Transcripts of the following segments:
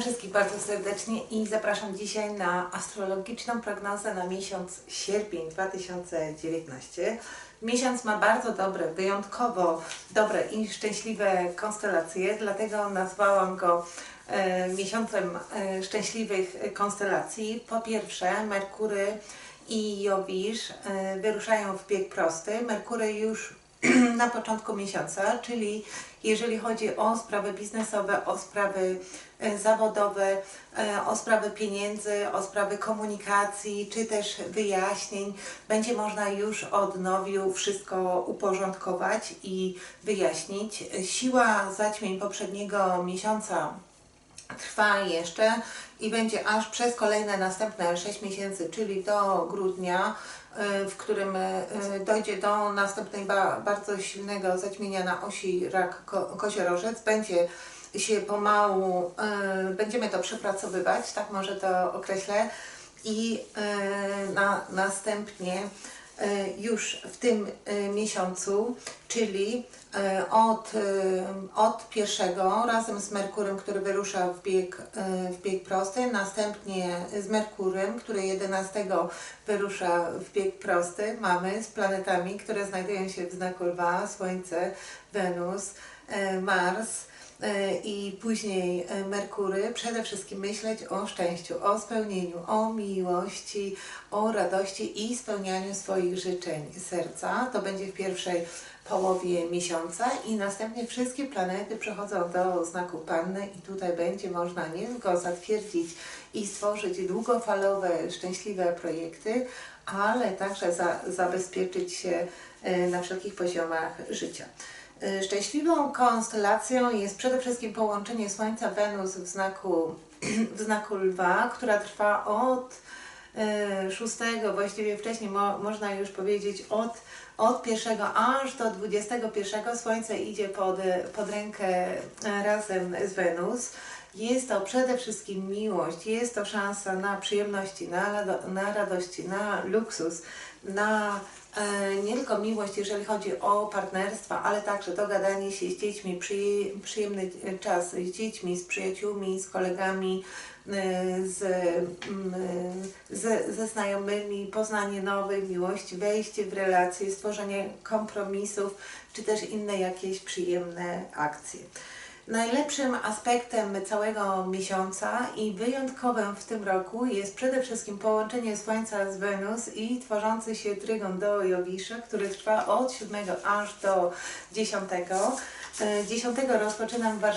Wszystkich bardzo serdecznie i zapraszam dzisiaj na astrologiczną prognozę na miesiąc sierpień 2019. Miesiąc ma bardzo dobre, wyjątkowo dobre i szczęśliwe konstelacje, dlatego nazwałam go e, miesiącem e, szczęśliwych konstelacji. Po pierwsze, Merkury i Jowisz e, wyruszają w bieg prosty. Merkury już na początku miesiąca, czyli jeżeli chodzi o sprawy biznesowe, o sprawy e, zawodowe, e, o sprawy pieniędzy, o sprawy komunikacji, czy też wyjaśnień, będzie można już od nowiu wszystko uporządkować i wyjaśnić. Siła zaćmień poprzedniego miesiąca trwa jeszcze i będzie aż przez kolejne następne 6 miesięcy, czyli do grudnia, w którym y, dojdzie do następnej ba bardzo silnego zaćmienia na osi rak ko koziorożec. Będzie się pomału, y, będziemy to przepracowywać, tak może to określę, i na, następnie już w tym miesiącu, czyli od, od pierwszego razem z Merkurem, który wyrusza w bieg, w bieg prosty, następnie z Merkurem, który 11 wyrusza w bieg prosty, mamy z planetami, które znajdują się w znaku Lwa, Słońce, Wenus, Mars, i później Merkury, przede wszystkim myśleć o szczęściu, o spełnieniu, o miłości, o radości i spełnianiu swoich życzeń serca. To będzie w pierwszej połowie miesiąca i następnie wszystkie planety przechodzą do znaku Panny i tutaj będzie można nie tylko zatwierdzić i stworzyć długofalowe, szczęśliwe projekty, ale także za, zabezpieczyć się na wszelkich poziomach życia. Y, szczęśliwą konstelacją jest przede wszystkim połączenie Słońca Wenus w znaku, w znaku Lwa, która trwa od y, szóstego, właściwie wcześniej mo, można już powiedzieć od, od pierwszego aż do 21 Słońce idzie pod, pod rękę razem z Wenus. Jest to przede wszystkim miłość, jest to szansa na przyjemności, na, na radości, na luksus, na E, nie tylko miłość, jeżeli chodzi o partnerstwa, ale także dogadanie się z dziećmi, przyjemny czas z dziećmi, z przyjaciółmi, z kolegami, e, z, mm, z, ze znajomymi, poznanie nowej miłości, wejście w relacje, stworzenie kompromisów, czy też inne jakieś przyjemne akcje. Najlepszym aspektem całego miesiąca i wyjątkowym w tym roku jest przede wszystkim połączenie Słońca z Wenus i tworzący się trygon do Jowisza, który trwa od 7 aż do 10. 10 e, rozpoczynam e,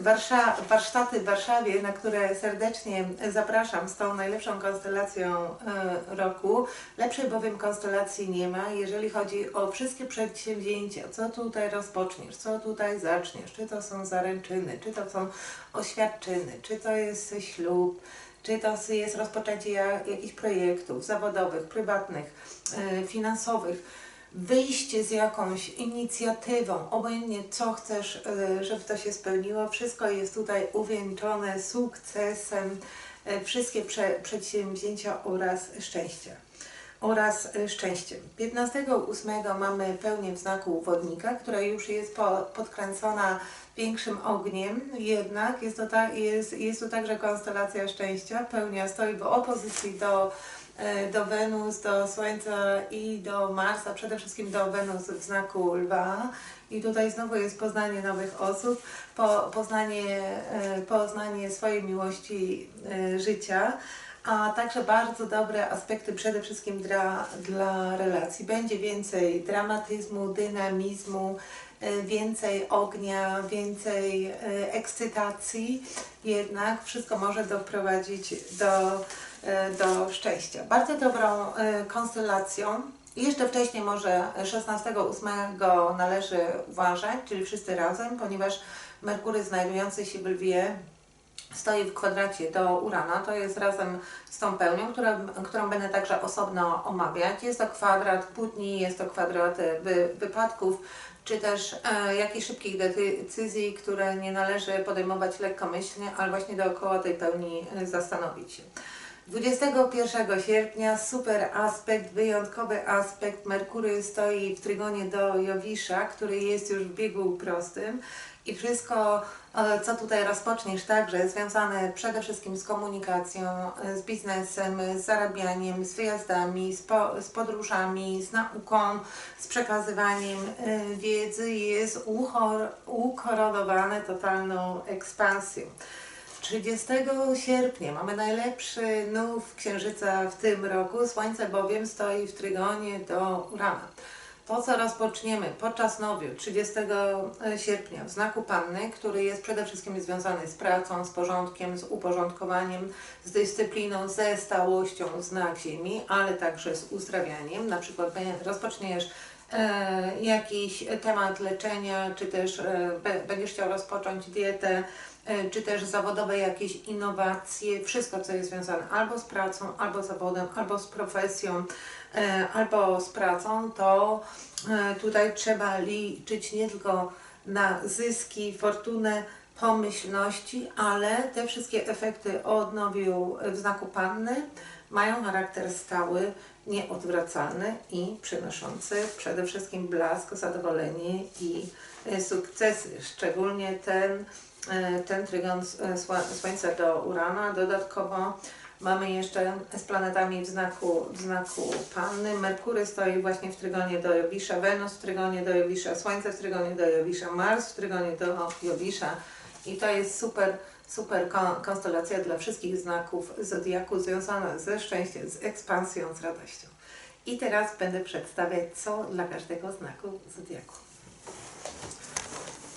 Warsza, warsztaty w Warszawie, na które serdecznie zapraszam z tą najlepszą konstelacją e, roku. Lepszej bowiem konstelacji nie ma, jeżeli chodzi o wszystkie przedsięwzięcia, co tutaj rozpoczniesz, co tutaj zaczniesz, czy to są zaręczyny, czy to są oświadczyny, czy to jest ślub, czy to jest rozpoczęcie jakichś projektów zawodowych, prywatnych, finansowych wyjście z jakąś inicjatywą, obojętnie co chcesz, e, żeby to się spełniło, wszystko jest tutaj uwieńczone sukcesem, e, wszystkie prze, przedsięwzięcia oraz szczęście. Oraz szczęściem. 15.8 mamy pełnię w znaku wodnika, która już jest po, podkręcona większym ogniem, jednak jest to, ta, jest, jest to także konstelacja szczęścia. Pełnia stoi w opozycji do do Wenus, do Słońca i do Marsa, przede wszystkim do Wenus w znaku Lwa. I tutaj znowu jest poznanie nowych osób, po, poznanie, e, poznanie swojej miłości e, życia, a także bardzo dobre aspekty przede wszystkim dla, dla relacji. Będzie więcej dramatyzmu, dynamizmu, więcej ognia, więcej ekscytacji, jednak wszystko może doprowadzić do E, do szczęścia. Bardzo dobrą e, konstelacją, jeszcze wcześniej może 16-8 należy uważać, czyli wszyscy razem, ponieważ Merkury znajdujący się w Lwie stoi w kwadracie do Urana, to jest razem z tą pełnią, która, którą będę także osobno omawiać. Jest to kwadrat kłótni, jest to kwadrat e, wy, wypadków, czy też e, jakichś szybkich decyzji, które nie należy podejmować lekkomyślnie, ale właśnie dookoła tej pełni zastanowić się. 21 sierpnia super aspekt, wyjątkowy aspekt. Merkury stoi w trygonie do Jowisza, który jest już w biegu prostym i wszystko e, co tutaj rozpoczniesz także związane przede wszystkim z komunikacją, e, z biznesem, z zarabianiem, z wyjazdami, z, po, z podróżami, z nauką, z przekazywaniem e, wiedzy jest uchor, ukoronowane totalną ekspansją. 30 sierpnia mamy najlepszy nów księżyca w tym roku. Słońce bowiem stoi w trygonie do Urana. To, co rozpoczniemy podczas nowiu 30 sierpnia w znaku Panny, który jest przede wszystkim związany z pracą, z porządkiem, z uporządkowaniem, z dyscypliną, ze stałością znak Ziemi, ale także z uzdrawianiem. Na przykład rozpoczniesz jakiś temat leczenia, czy też e, będziesz chciał rozpocząć dietę, e, czy też zawodowe jakieś innowacje, wszystko co jest związane albo z pracą, albo z zawodem, albo z profesją, e, albo z pracą, to e, tutaj trzeba liczyć nie tylko na zyski, fortunę, pomyślności, ale te wszystkie efekty odnowił w znaku Panny mają charakter stały, nieodwracalny i przynoszący przede wszystkim blask, zadowolenie i e, sukcesy. Szczególnie ten, e, ten trygon e, Słońca do Urana. Dodatkowo mamy jeszcze z planetami w znaku, w znaku Panny. Merkury stoi właśnie w trygonie do Jowisza, Wenus w trygonie do Jowisza, Słońce w trygonie do Jowisza, Mars w trygonie do Jowisza. I to jest super, super kon- konstelacja dla wszystkich znaków Zodiaku związana ze szczęściem, z ekspansją, z radością. I teraz będę przedstawiać, co dla każdego znaku Zodiaku.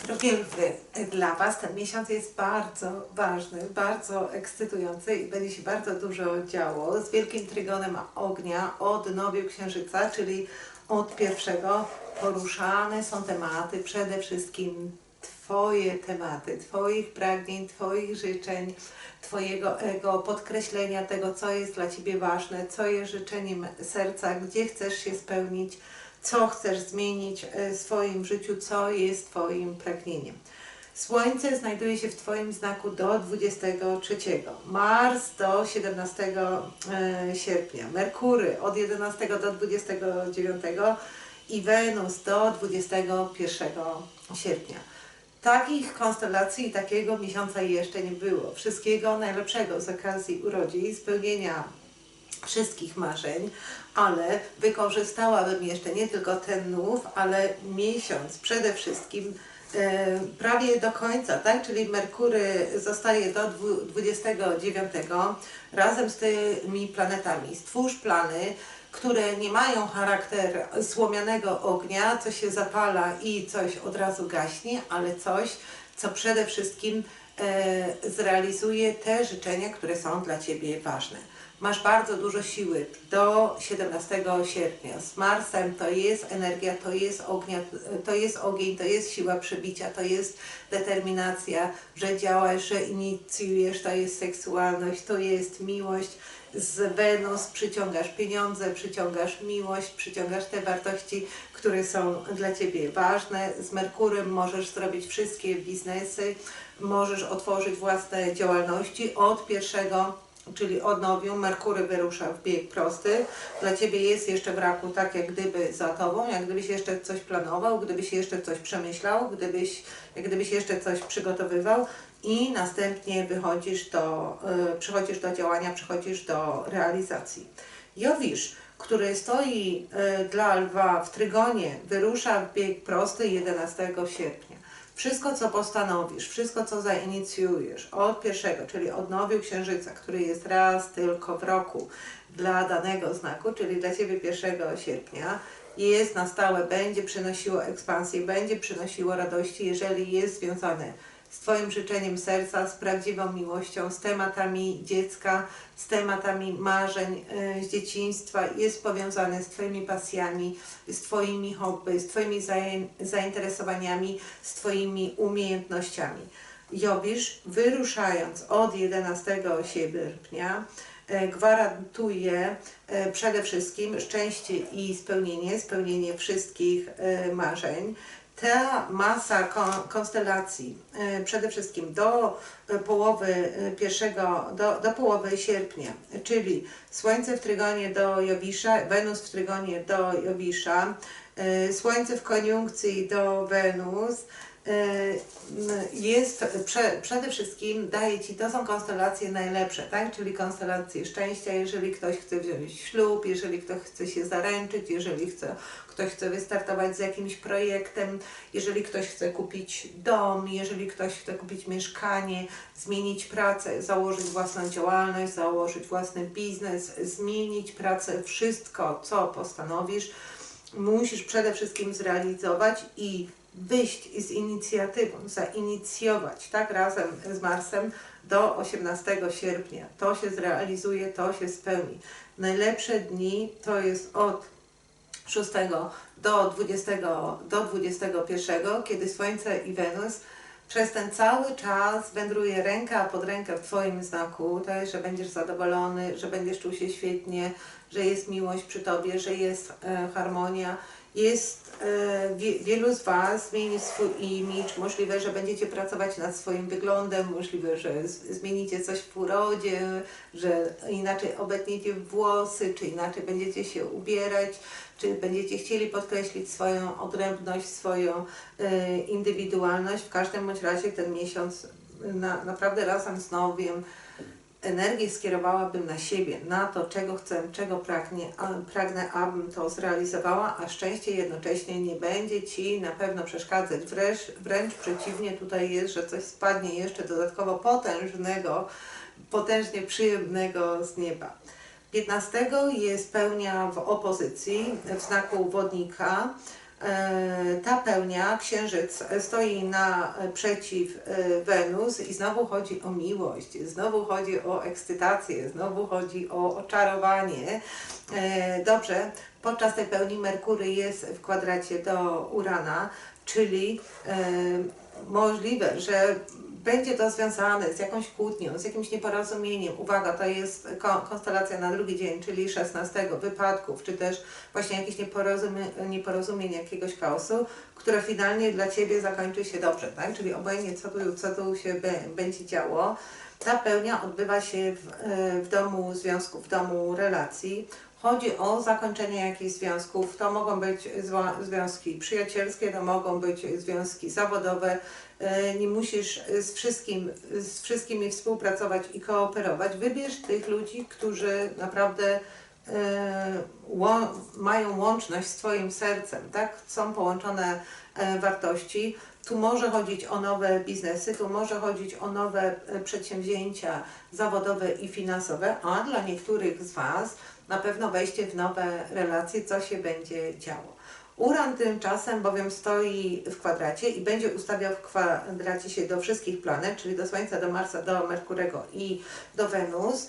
Drogie lwy, dla Was ten miesiąc jest bardzo ważny, bardzo ekscytujący i będzie się bardzo dużo działo. Z wielkim trygonem ognia od nowiu księżyca, czyli od pierwszego poruszane są tematy, przede wszystkim Twoje tematy, Twoich pragnień, Twoich życzeń, Twojego ego, podkreślenia tego, co jest dla Ciebie ważne, co jest życzeniem serca, gdzie chcesz się spełnić, co chcesz zmienić e, w swoim życiu, co jest Twoim pragnieniem. Słońce znajduje się w Twoim znaku do 23, Mars do 17 e, sierpnia, Merkury od 11 do 29 i Wenus do 21 sierpnia. Takich konstelacji i takiego miesiąca jeszcze nie było. Wszystkiego najlepszego z okazji urodzin, spełnienia wszystkich marzeń, ale wykorzystałabym jeszcze nie tylko ten nów, ale miesiąc przede wszystkim e, prawie do końca, tak? Czyli Merkury zostaje do dwu- 29 razem z tymi planetami. Stwórz plany, które nie mają charakter słomianego ognia, co się zapala i coś od razu gaśnie, ale coś, co przede wszystkim e, zrealizuje te życzenia, które są dla Ciebie ważne. Masz bardzo dużo siły do 17 sierpnia. Z Marsem to jest energia, to jest ognia, to jest ogień, to jest siła przebicia, to jest determinacja, że działasz, że inicjujesz, to jest seksualność, to jest miłość. Z Wenus przyciągasz pieniądze, przyciągasz miłość, przyciągasz te wartości, które są dla Ciebie ważne. Z Merkurem możesz zrobić wszystkie biznesy, możesz otworzyć własne działalności od pierwszego czyli odnowią, Merkury wyrusza w bieg prosty. Dla Ciebie jest jeszcze w raku tak jak gdyby za Tobą, jak gdybyś jeszcze coś planował, gdybyś jeszcze coś przemyślał, gdybyś, jak gdybyś jeszcze coś przygotowywał i następnie wychodzisz do, y, przychodzisz do działania, przychodzisz do realizacji. Jowisz, który stoi y, dla lwa w trygonie, wyrusza w bieg prosty 11 sierpnia. Wszystko, co postanowisz, wszystko, co zainicjujesz od pierwszego, czyli od nowiu księżyca, który jest raz tylko w roku dla danego znaku, czyli dla Ciebie 1 sierpnia, jest na stałe, będzie przynosiło ekspansję, będzie przynosiło radości, jeżeli jest związane z Twoim życzeniem serca, z prawdziwą miłością, z tematami dziecka, z tematami marzeń y, z dzieciństwa, jest powiązane z Twoimi pasjami, z Twoimi hobby, z Twoimi zain- zainteresowaniami, z Twoimi umiejętnościami. Jowisz, wyruszając od 11 sierpnia, e, gwarantuje e, przede wszystkim szczęście i spełnienie, spełnienie wszystkich e, marzeń. Ta masa kon- konstelacji e, przede wszystkim do e, połowy e, pierwszego, do, do połowy sierpnia, czyli Słońce w trygonie do Jowisza, Wenus w trygonie do Jowisza, Słońce w koniunkcji do Wenus, jest prze, przede wszystkim daje Ci, to są konstelacje najlepsze, tak? Czyli konstelacje szczęścia, jeżeli ktoś chce wziąć ślub, jeżeli ktoś chce się zaręczyć, jeżeli chce, ktoś chce wystartować z jakimś projektem, jeżeli ktoś chce kupić dom, jeżeli ktoś chce kupić mieszkanie, zmienić pracę, założyć własną działalność, założyć własny biznes, zmienić pracę, wszystko, co postanowisz, musisz przede wszystkim zrealizować i wyjść z inicjatywą, zainicjować, tak, razem z Marsem do 18 sierpnia. To się zrealizuje, to się spełni. Najlepsze dni to jest od 6 do 20, do 21, kiedy Słońce i Wenus przez ten cały czas wędruje ręka pod rękę w Twoim znaku, jest, że będziesz zadowolony, że będziesz czuł się świetnie, że jest miłość przy Tobie, że jest e, harmonia. Jest e, wie, wielu z Was zmieni swój imidż, możliwe, że będziecie pracować nad swoim wyglądem, możliwe, że zmienicie coś w urodzie, że inaczej obetniecie włosy, czy inaczej będziecie się ubierać, czy będziecie chcieli podkreślić swoją odrębność, swoją e, indywidualność. W każdym bądź razie ten miesiąc na, naprawdę razem z nowiem energię skierowałabym na siebie, na to, czego chcę, czego pragnie, pragnę, abym to zrealizowała, a szczęście jednocześnie nie będzie Ci na pewno przeszkadzać. Wręcz, wręcz przeciwnie, tutaj jest, że coś spadnie jeszcze dodatkowo potężnego, potężnie przyjemnego z nieba. 15 jest pełnia w opozycji, w znaku wodnika. E, Ta pełnia, księżyc stoi naprzeciw e, Wenus i znowu chodzi o miłość, znowu chodzi o ekscytację, znowu chodzi o oczarowanie. E, Dobrze, podczas tej pełni Merkury jest w kwadracie do Urana, czyli e, możliwe, że będzie to związane z jakąś kłótnią, z jakimś nieporozumieniem. Uwaga, to jest ko- konstelacja na drugi dzień, czyli 16 wypadków, czy też właśnie jakieś nieporozumienie, nieporozumienie jakiegoś chaosu, które finalnie dla Ciebie zakończy się dobrze, tak? Czyli obojętnie co tu, co tu się będzie działo, ta pełnia odbywa się w, w domu związków, w domu relacji. Chodzi o zakończenie jakichś związków. To mogą być związki przyjacielskie, to mogą być związki zawodowe. E, Nie musisz z, wszystkim, z wszystkimi współpracować i kooperować. Wybierz tych ludzi, którzy naprawdę e, mają łączność z Twoim sercem, tak? Są połączone e, wartości. Tu może chodzić o nowe biznesy, tu może chodzić o nowe przedsięwzięcia zawodowe i finansowe, a dla niektórych z Was na pewno wejście w nowe relacje, co się będzie działo. Uran tymczasem bowiem stoi w kwadracie i będzie ustawiał w kwadracie się do wszystkich planet, czyli do Słońca, do Marsa, do Merkurego i do Wenus.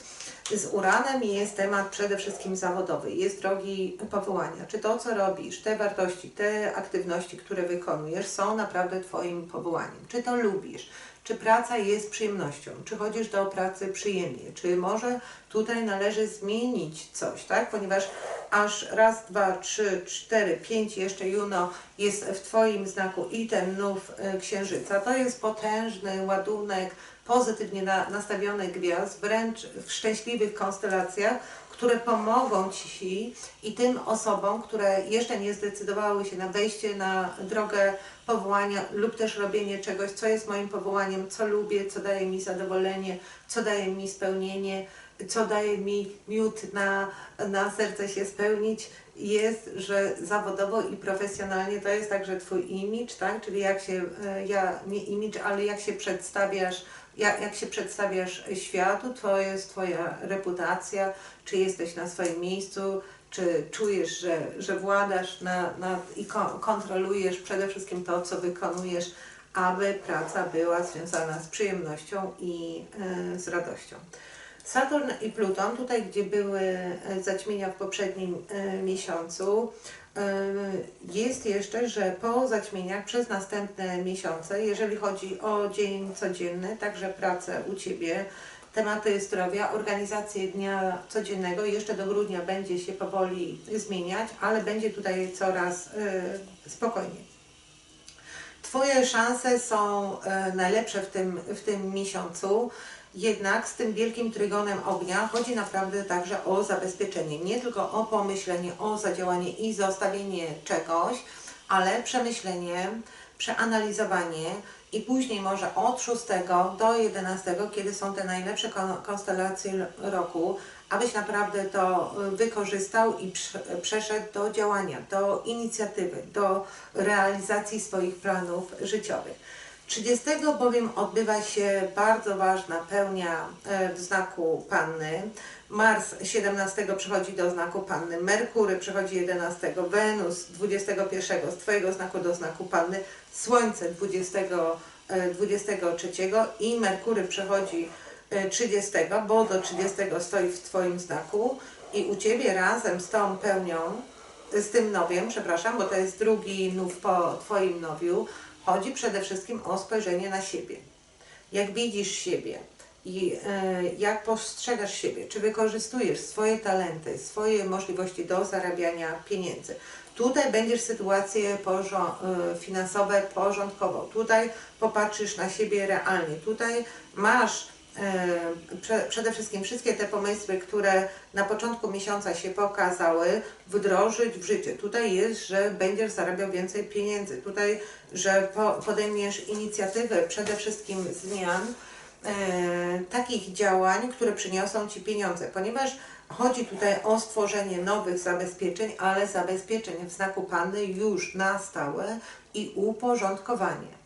Z Uranem jest temat przede wszystkim zawodowy, jest drogi powołania. Czy to, co robisz, te wartości, te aktywności, które wykonujesz, są naprawdę Twoim powołaniem? Czy to lubisz? Czy praca jest przyjemnością? Czy chodzisz do pracy przyjemnie? Czy może tutaj należy zmienić coś, tak? Ponieważ aż raz, dwa, trzy, cztery, pięć jeszcze Juno jest w Twoim znaku i ten nów y, księżyca. To jest potężny ładunek pozytywnie na, nastawionych gwiazd, wręcz w szczęśliwych konstelacjach, które pomogą Ci i tym osobom, które jeszcze nie zdecydowały się na wejście na drogę powołania lub też robienie czegoś, co jest moim powołaniem, co lubię, co daje mi zadowolenie, co daje mi spełnienie, co daje mi miód na, na serce się spełnić, jest, że zawodowo i profesjonalnie to jest także Twój imidż, tak? Czyli jak się, e, ja, nie imidż, ale jak się przedstawiasz, jak, jak się przedstawiasz światu, to jest Twoja reputacja, czy jesteś na swoim miejscu, czy czujesz, że, że władasz nad, nad, i ko- kontrolujesz przede wszystkim to, co wykonujesz, aby praca była związana z przyjemnością i e, z radością. Saturn i Pluton, tutaj gdzie były e, zaćmienia w poprzednim e, miesiącu, e, jest jeszcze, że po zaćmieniach przez następne miesiące, jeżeli chodzi o dzień codzienny, także pracę u Ciebie, tematy zdrowia, organizację dnia codziennego jeszcze do grudnia będzie się powoli zmieniać, ale będzie tutaj coraz spokojniej. Twoje szanse są najlepsze w tym, w tym miesiącu. Jednak z tym wielkim trygonem ognia chodzi naprawdę także o zabezpieczenie, nie tylko o pomyślenie, o zadziałanie i zostawienie czegoś, ale przemyślenie, przeanalizowanie i później może od 6 do 11, kiedy są te najlepsze kon- konstelacje roku, abyś naprawdę to y, wykorzystał i prze- przeszedł do działania, do inicjatywy, do realizacji swoich planów życiowych. 30 bowiem odbywa się bardzo ważna pełnia e, w znaku Panny. Mars 17 przechodzi do znaku Panny, Merkury przechodzi 11, Wenus 21 z Twojego znaku do znaku Panny, Słońce 20, e, 23 i Merkury przechodzi e, 30, bo do 30 stoi w Twoim znaku. I u Ciebie razem z tą pełnią z tym nowiem, przepraszam, bo to jest drugi nów po Twoim nowiu, chodzi przede wszystkim o spojrzenie na siebie. Jak widzisz siebie i e, jak postrzegasz siebie, czy wykorzystujesz swoje talenty, swoje możliwości do zarabiania pieniędzy. Tutaj będziesz sytuacje porzo- e, finansowe porządkował. Tutaj popatrzysz na siebie realnie. Tutaj masz przede wszystkim wszystkie te pomysły, które na początku miesiąca się pokazały, wdrożyć w życie. Tutaj jest, że będziesz zarabiał więcej pieniędzy. Tutaj, że po, podejmiesz inicjatywę przede wszystkim zmian, takich działań, które przyniosą Ci pieniądze, ponieważ chodzi tutaj o stworzenie nowych zabezpieczeń, ale zabezpieczeń w znaku Panny już na stałe i uporządkowanie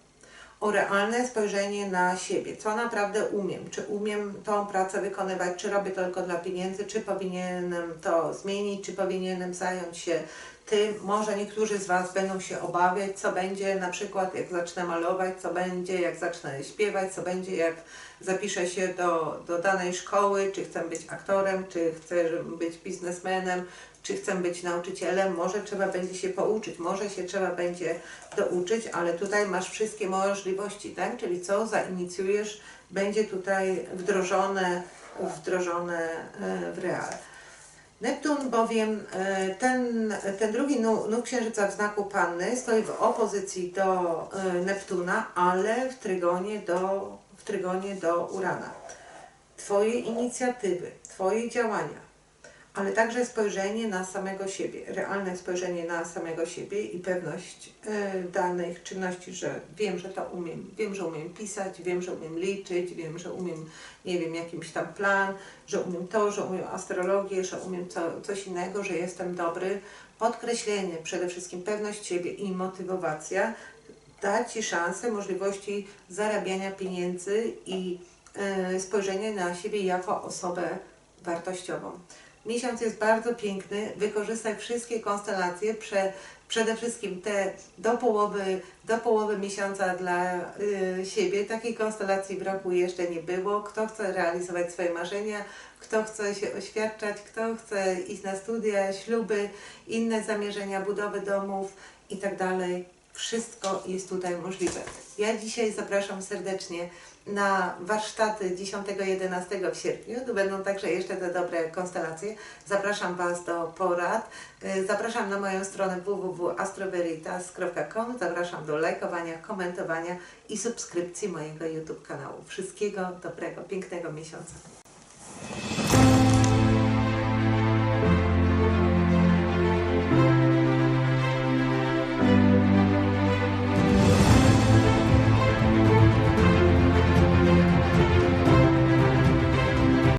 o realne spojrzenie na siebie, co naprawdę umiem, czy umiem tą pracę wykonywać, czy robię to tylko dla pieniędzy, czy powinienem to zmienić, czy powinienem zająć się tym. Może niektórzy z Was będą się obawiać, co będzie na przykład jak zacznę malować, co będzie jak zacznę śpiewać, co będzie jak zapiszę się do, do danej szkoły, czy chcę być aktorem, czy chcę być biznesmenem, czy chcę być nauczycielem, może trzeba będzie się pouczyć, może się trzeba będzie douczyć, ale tutaj masz wszystkie możliwości, tak? Czyli co zainicjujesz, będzie tutaj wdrożone, wdrożone e, w real. Neptun bowiem, e, ten, ten drugi nów księżyca w znaku Panny stoi w opozycji do e, Neptuna, ale w trygonie do, w trygonie do Urana. Twoje inicjatywy, Twoje działania, ale także spojrzenie na samego siebie, realne spojrzenie na samego siebie i pewność e, danych czynności, że wiem, że to umiem, wiem, że umiem pisać, wiem, że umiem liczyć, wiem, że umiem, nie wiem, jakiś tam plan, że umiem to, że umiem astrologię, że umiem co, coś innego, że jestem dobry. Podkreślenie, przede wszystkim pewność siebie i motywacja da Ci szansę, możliwości zarabiania pieniędzy i e, spojrzenie na siebie jako osobę wartościową. Miesiąc jest bardzo piękny, wykorzystaj wszystkie konstelacje, prze, przede wszystkim te do połowy, do połowy miesiąca dla y, siebie. Takiej konstelacji w roku jeszcze nie było. Kto chce realizować swoje marzenia, kto chce się oświadczać, kto chce iść na studia, śluby, inne zamierzenia, budowy domów i tak. Wszystko jest tutaj możliwe. Ja dzisiaj zapraszam serdecznie na warsztaty 10-11 w sierpniu. Tu będą także jeszcze te dobre konstelacje. Zapraszam Was do porad. Y, Zapraszam na moją stronę www.astroveritas.com. Zapraszam do lajkowania, komentowania i subskrypcji mojego YouTube kanału. Wszystkiego dobrego, pięknego miesiąca.